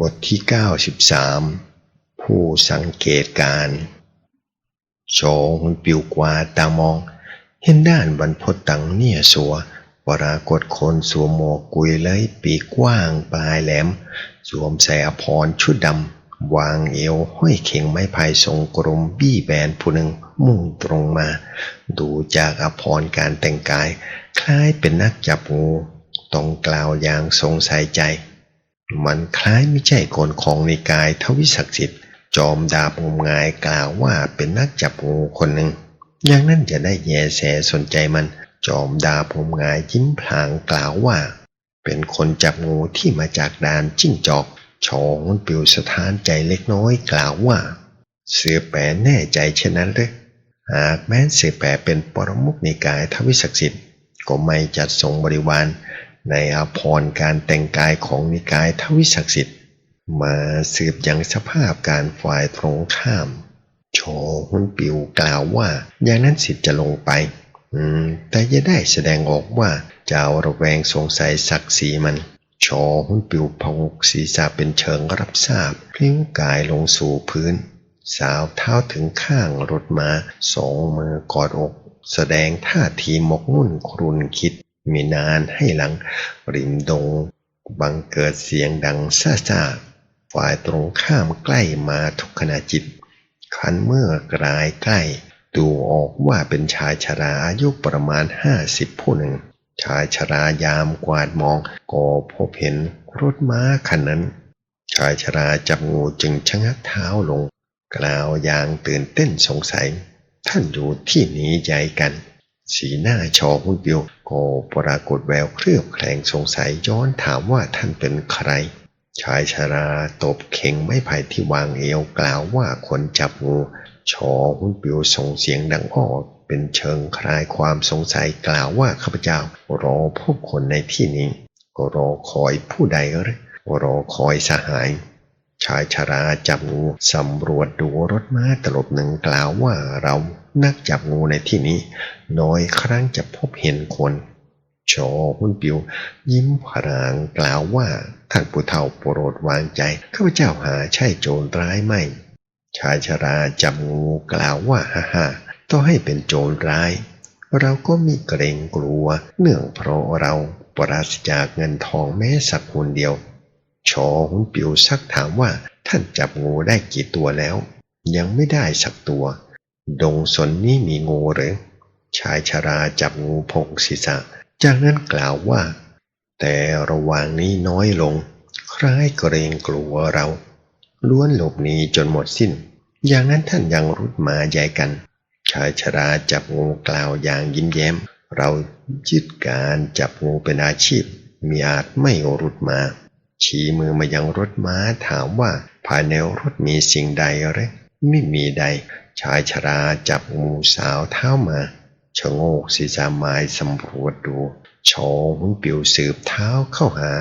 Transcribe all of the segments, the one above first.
บทที่ 93 ผู้สังเกตการโชหุนปิวกวาตามอง เห็นด้านบรรพตังเนี่ยสัวปรากฏคนสวมหมวกกุยเลยปีกกว้างปลายแหลม สวมใส่อภรชุดดำ วางเอวห้อยเข่งไม้พายทรงกลมบี้แบนผู้หนึ่งมุ่งตรงมา ดูจากอภรการแต่งกาย คล้ายเป็นนักจับงูต้องกล่าวอย่างสงสัยใจ มันคล้ายไม่ใช่คนของในกายทวิศักดิ์สิทธิ์จอมดาบงมงายกล่าวว่าเป็นนักจับงูคนหนึ่ง อย่างนั้นจะได้แยแสสนใจมัน จอมดาบงมงายยิ้มพลางกล่าวว่า เป็นคนจับงูที่มาจากดานจิ้งจอกชองปิวสถานใจเล็กน้อยกล่าวว่า เสือแปรแน่ใจเช่นนั้นหรือหากแม้เสือแปรเป็นปรมุขนิกายทวิศักดิ์สิทธิ์ก็ไม่จัดทรงบริวาร ในอาภรณ์การแต่งกายของนิกายทวิศักดิ์สิทธิ์มาสืบยังสภาพการฝ่ายตรงข้าม โชหุนปิวกล่าวว่า อย่างนั้นสิทธิ์จะลงไป อืม แต่จะได้แสดงออกว่าจะเอาระแวงสงสัยศักดิ์ศรีมัน โชหุนปิวพงกศีรษะเป็นเชิงรับทราบพลิ้วกายลงสู่พื้น สาวเท้าถึงข้างรถมาสองมือกอดอก แสดงท่าทีหมกมุ่นครุนคิด มีนานให้หลัง ริมดง บังเกิดเสียงดังซ่าซาฝ่ายตรงข้ามใกล้มาทุกขณะจิตคันเมื่อกลายใกล้ ดูออกว่าเป็นชายชราอายุประมาณห้าสิบผู้หนึ่ง ชายชรายามกวาดมองก็พบเห็นรถม้าคันนั้น ชายชราจับงูจึงชะงักเท้าลง กล่าวอย่างตื่นเต้นสงสัย ท่านอยู่ที่นี้ใหญ่กัน สีหน้าชอหุ่นเปียวก็ปรากฏแววเครือบแคลงสงสัยย้อนถามว่าท่านเป็นใคร ชายชราตบเข่งไม้ไผ่ที่วางเอวกล่าวว่าคนจับงูชอหุ่นเปียวส่งเสียงดังออกเป็นเชิงคลายความสงสัยกล่าวว่าข้าพเจ้ารอพบคนในที่นี้ ก็รอคอยผู้ใดหรือรอคอยสหาย ชายชราจับงูสำรวจดูรถม้าตลบหนึ่งกล่าวว่าเรานักจับงูในที่นี้ น้อยครั้งจะพบเห็นคนโชอหุ่นปิว ยิ้มพรางกล่าวว่าท่านผู้เฒ่าโปรดวางใจ ข้าพเจ้าหาใช่โจรร้ายไม่ ชายชราจับงูกล่าวว่าฮ่าฮ่าต้องให้เป็นโจรร้าย เราก็มีเกรงกลัว เนื่องเพราะเราปราศจากเงินทองแม้สักคนเดียว ชอหุนปิวซักถามว่าท่านจับงูได้กี่ตัวแล้ว ยังไม่ได้สักตัว ดงสนนี้มีงูหรือ ชายชราจับงูพงศีรษะ จากนั้นกล่าวว่า แต่ระหว่างนี้น้อยลง คล้ายเกรงกลัวเรา ล้วนหลบหนีจนหมดสิ้น อย่างนั้นท่านยังรุดมาใหญ่กัน ชายชราจับงูกล่าวอย่างยิ้มแย้ม เรายึดการจับงูเป็นอาชีพ มีอาจไม่รุดมา ชี้มือมายังรถม้าถามว่าภายในรถมีสิ่งใดหรือไม่มีใด ชายชราจับงูสาวเท้ามาชะโงกศีรษะไม้สำรวจดูโชว์หุนปิวสืบเท้าเข้าหา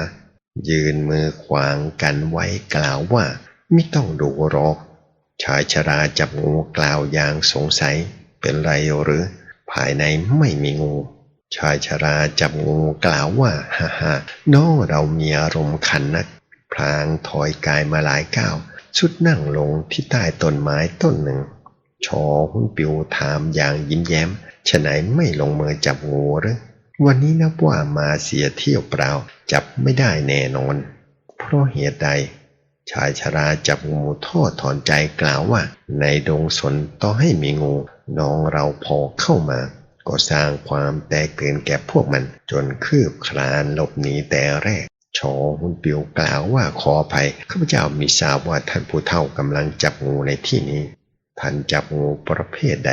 ยืนมือขวางกันไว้กล่าวว่าไม่ต้องดูหรอก ชายชราจับงูกล่าวอย่างสงสัยเป็นไรหรือ ภายในไม่มีงู ชายชราจับงูกล่าวว่าฮ่าฮ่าน้อเรามีอารมณ์ขันนัก พลางถอยกายมาหลายก้าวสุดนั่งลงที่ใต้ต้นไม้ต้นหนึ่ง ชอหุ้นปิวถามอย่างยิ้มแย้มฉะไหนไม่ลงมือจับงูหรือวันนี้นับว่ามาเสียเที่ยวเปล่า จับไม่ได้แน่นอน เพราะเหตุใด ชายชราจับงูทอดถอนใจกล่าวว่า ในดงสนต่องให้มีงู น้องเราพอเข้ามา ก็สร้างความแตกตื่นแก่พวกมันจนคืบคลานหลบหนีแต่แรกชอหุนปิวกล่าวว่าขออภัยข้าพเจ้ามีทราบว่าท่านผู้เฒ่ากำลังจับงูในที่นี้ ท่านจับงูประเภทใด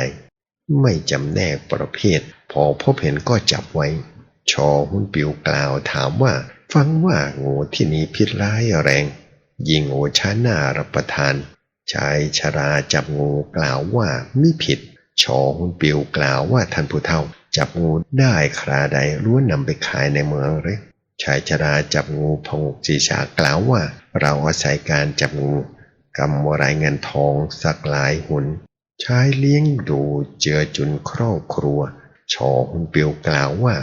ไม่จำแนกประเภท พอพบเห็นก็จับไว้ ชอหุนปิวกล่าวถามว่า ฟังว่างูที่นี้พิษร้ายแรง ยิงโอชาน้ารับประทานชายชราจับงูกล่าวว่ามิผิด ชอหุ้นปิวกล่าวว่าท่านผู้เฒ่าจับงูได้คราใดล้วนนำไปขายในเมืองหรือชายชราจับงูพงกศีรษะกล่าวว่า เราอาศัยการจับงูกำวรายเงินทองสักหลายหุนใช้เลี้ยงดูเจือจุนครอบครัว ชอหุนเปียวกล่าวว่า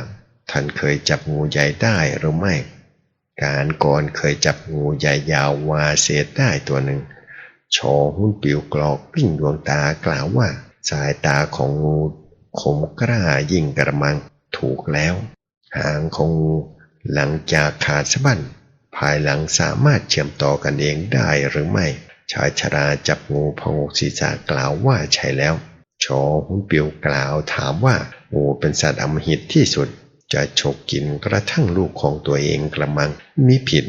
ท่านเคยจับงูใหญ่ได้หรือไม่ การก่อนเคยจับงูใหญ่ยาววาเศษได้ตัวหนึ่งชว์หุ้นปิวกรอกปิ้งดวงตากล่าวว่า สายตาของงูคมกล้ายิ่งกระมังถูกแล้ว หางของงูหลังจากขาดสะบั้นภายหลังสามารถเชื่อมต่อกันเองได้หรือไม่ ชายชราจับงูพงกศีรษะกล่าวว่าใช่แล้วโชว์หุ้นปิวกล่าวถามว่างูเป็นสัตว์อมหิตที่สุด จะฉกกินกระทั่งลูกของตัวเองกระมังมีผิด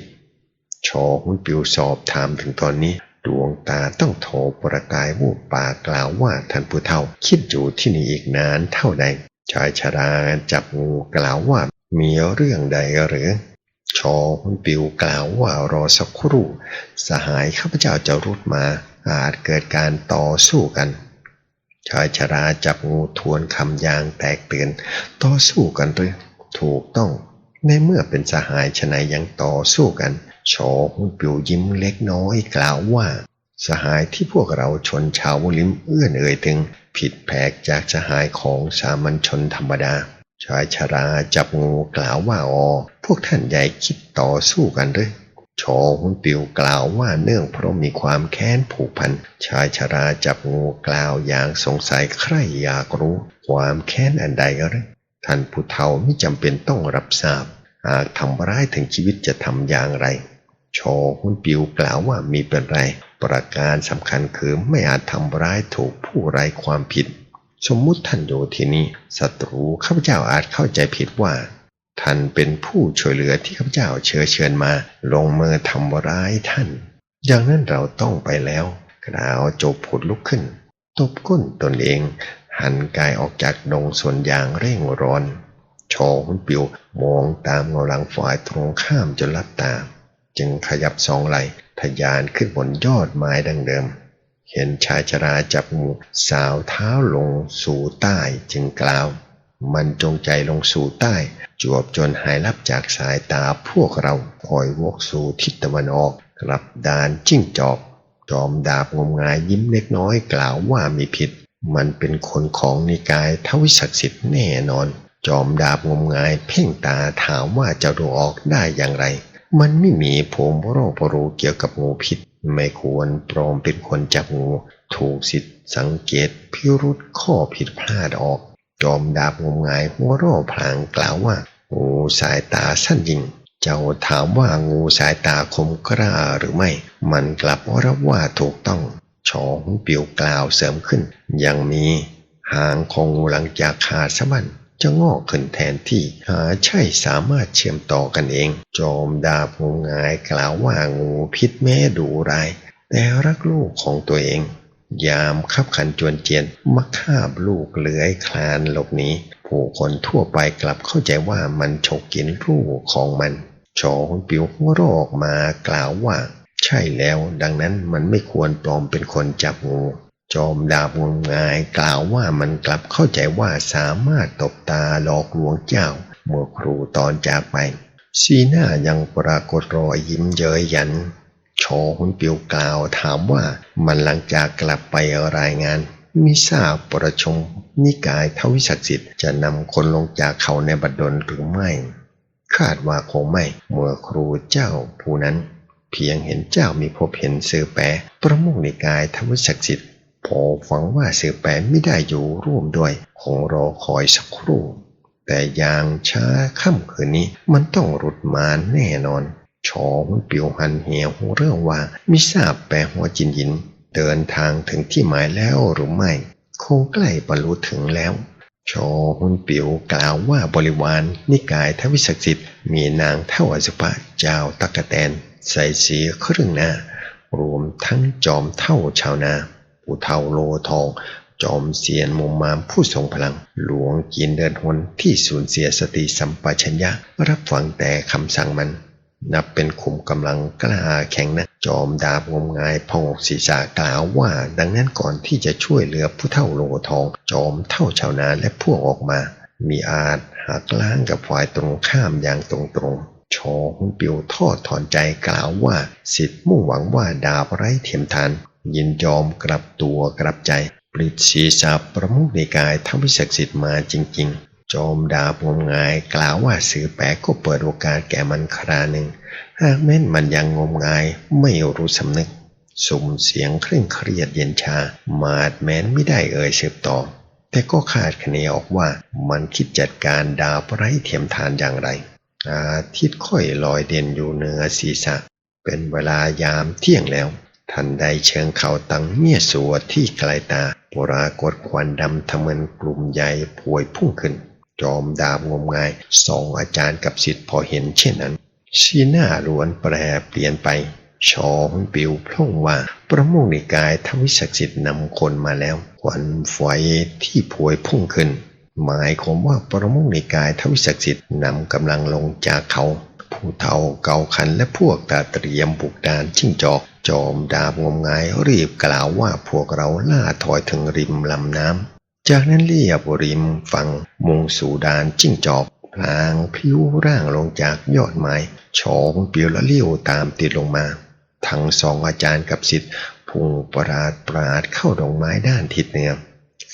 ชอหุนปิวสอบถามถึงตอนนี้ ดวงตาต้องโถประกายวูบปากกล่าวว่าท่านผู้เฒ่า คิดอยู่ที่นี่อีกนานเท่าใดชายชราจับงูกล่าวว่ามีเรื่องใดหรือ ชอหุ้นปิวกล่าวว่ารอสักครู่ สหายข้าพเจ้าจะรุดมา อาจเกิดการต่อสู้กัน ชายชราจับงูทวนคำยางแตกเตือนต่อสู้กันหรือถูกต้อง ในเมื่อเป็นสหายชนายยังต่อสู้กัน ชอหุ้นปิวยิ้มเล็กน้อยกล่าวว่า สหายที่พวกเราชนชาวลิมเอื้อนเอ่ยถึง ผิดแผกจากสหายของสามัญชนธรรมดา ชายชราจับงูกล่าวว่าอ๋อพวกท่านใหญ่คิดต่อสู้กันหรือชอหุนปิวกล่าวว่าเนื่องเพราะมีความแค้นผูกพัน ชายชราจับงูกล่าวอย่างสงสัยใครอยากรู้ ความแค้นอันใดหรือท่านผู้เฒ่าไม่จำเป็นต้องรับทราบ หากทำร้ายถึงชีวิตจะทำอย่างไร โชหุ้นปิวกล่าวว่ามีเป็นไร ประการสำคัญคือไม่อาจทำร้ายถูกผู้ไร้ความผิด สมมุติท่านอยู่ที่นี่ศัตรูข้าพเจ้าอาจเข้าใจผิดว่า ท่านเป็นผู้ช่วยเหลือที่ข้าพเจ้าเชื้อเชิญมา ลงมือทำร้ายท่าน อย่างนั้นเราต้องไปแล้ว กล่าวจบผุดลุกขึ้น ตบก้นตนเอง หันกายออกจากดงสวนยางเร่งร้อนโชหุ้นปิวมองตามเงาหลังฝ่ายตรงข้ามจนลับตา จึงขยับสองไหล่ทะยานขึ้นบนยอดไม้ดังเดิม เห็นชายชราจับงูสาวเท้าลงสู่ใต้จึงกล่าว มันจงใจลงสู่ใต้ จวบจนหายลับจากสายตาพวกเราคอยวกสู่ทิศตะวันออกกลับดานจิ้งจอก จอมดาบงมงายยิ้มเล็กน้อยกล่าวว่ามีผิด มันเป็นคนของนิกายทวิศักดิ์สิทธิ์แน่นอน จอมดาบงมงายเพ่งตาถามว่าจะดูออกได้อย่างไร มันไม่มีผมโรคปรู้เกี่ยวกับงูพิษ ไม่ควรปลอมเป็นคนจับงู ถูกสิทธิ์สังเกตพิรุษข้อผิดพลาดออก จอมดาบงมงายหัวร่อพลางกล่าวว่า งูสายตาสั้นยิง เจ้าถามว่างูสายตาคมกล้าหรือไม่ มันกลับรับว่าถูกต้องชอหงปิวกล่าวเสริมขึ้น ยังมีหางของงูหลังจากขาดสะบั้น จะงอกขึ้นแทนที่หาใช่สามารถเชื่อมต่อกันเองจอมดาบงมงายกล่าวว่างูพิษแม้ดุร้าย แต่รักลูกของตัวเอง ยามขับขันจวนเจียนมักคาบลูกเลื้อยคลานหลบหนีผู้คนทั่วไปกลับเข้าใจว่ามันฉกกินลูกของมันชอหงปิวหัวรอออกมากล่าวว่า ใช่แล้วดังนั้นมันไม่ควรปลอมเป็นคนจับงู จอมดาบงมงายกล่าวว่ามันกลับเข้าใจว่าสามารถตบตาหลอกลวงเจ้า เมื่อครูตอนจากไป สีหน้ายังปรากฏรอยยิ้มเย้ยหยันโชหุนปิวกล่าวถามว่ามันหลังจากกลับไปรายงาน มิทราบประชมนิกายทวิศักดิ์สิทธิ์จะนำคนลงจากเขาในบัดดลหรือไม่ คาดว่าคงไม่เมื่อครูเจ้าผู้นั้น เพียงเห็นเจ้ามีพบเห็นเสือแปรประมุขนิกายทวิศักดิ์สิทธิ์ พอฟังว่าเสือแปรไม่ได้อยู่ร่วมด้วยคงรอคอยสักครู่ แต่อย่างช้าค่ำคืนนี้มันต้องรุดมาแน่นอนชอหุนปิวหันเหี่ยวเรื่องว่ามิทราบแปลหัวจินยิน เดินทางถึงที่หมายแล้วหรือไม่ คงใกล้บรรลุถึงแล้วชอหุนปิวกล่าวว่าบริวารนิกายทวิศักดิ์สิทธิ์มีนางเท่าอสุภะเจ้าตะกะแตน ใส่เสียครึ่งหน้ารวมทั้งจอมเท่าชาวนา ผู้เท่าโลทอง จอมเสียนมุมมามผู้ทรงพลัง หลวงกินเดินหนที่สูญเสียสติสัมปชัญญะ รับฟังแต่คำสั่งมัน นับเป็นขุมกำลังกล้าแข็งนะจอมดาบงมงายพองอกศีรษะกล่าวว่า ดังนั้นก่อนที่จะช่วยเหลือผู้เท่าโลทอง จอมเท่าชาวนาและพวกออกมา มีอาจหักล้างกับฝ่ายตรงข้ามอย่างตรงๆชอหุนปิวทอดถอนใจกล่าวว่า สิทธิ์มุ่งหวังว่าดาบไร้เทียมทาน ยินยอมกลับตัวกลับใจปลิดศีรษะประมุขในกายทวิศักดิ์สิทธิ์มาจริง ๆ จอมดาบงมงายกล่าวว่าสื่อแปลกก็เปิดโอกาสแก่มันคราหนึ่ง หากแม้นมันยังงมงายไม่รู้สำนึก สุ่มเสียงเคร่งเครียดเย็นชา มาดแม้นไม่ได้เอ่ยสืบต่อ แต่ก็คาดคะเนออกว่ามันคิดจัดการดาวไร้เทียมทานอย่างไร อาทิตย์ค่อยลอยเด่นอยู่เหนือศีรษะ เป็นเวลายามเที่ยงแล้ว ทันใดเชิงเขาตังเมียสัวที่ไกลตาปรากฏควันดำทะมินกลุ่มใหญ่พวยพุ่งขึ้น จอมดาบงมงายสองอาจารย์กับสิทธิ์พอเห็นเช่นนั้นชีหน้าล้วนแปรเปลี่ยนไป ชอหนปิวพล่งว่า ประโมงนิกายทวิศักดิ์สิทธิ์นำคนมาแล้วควันไฟที่พวยพุ่งขึ้น หมายความว่าประโมงนิกายทวิศักดิ์สิทธิ์นำกำลังลงจากเขาผู้เฒ่าเกาขันและพวกตาเตรียมบุกดานจิ้งจอก จอมดาบงมงายรีบกล่าวว่าพวกเราล่าถอยถึงริมลำน้ำ จากนั้นเรียบริมฝั่งมุงสู่ดานจิ้งจอกพลางพิ้วร่างลงจากยอดไม้ชองเปียวและเลี้ยวตามติดลงมา ทั้งสองอาจารย์กับสิทธิ์พุ่งปราดปราดเข้าดงไม้ด้านทิศเหนือ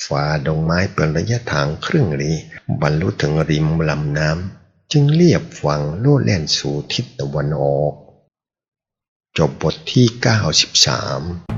ฝ่าดงไม้เป็นระยะทางครึ่งลี้บรรลุถึงริมลำน้ำ จึงเรียบฝั่งโลดแล่นสู่ทิศตะวันออก จบบทที่ 93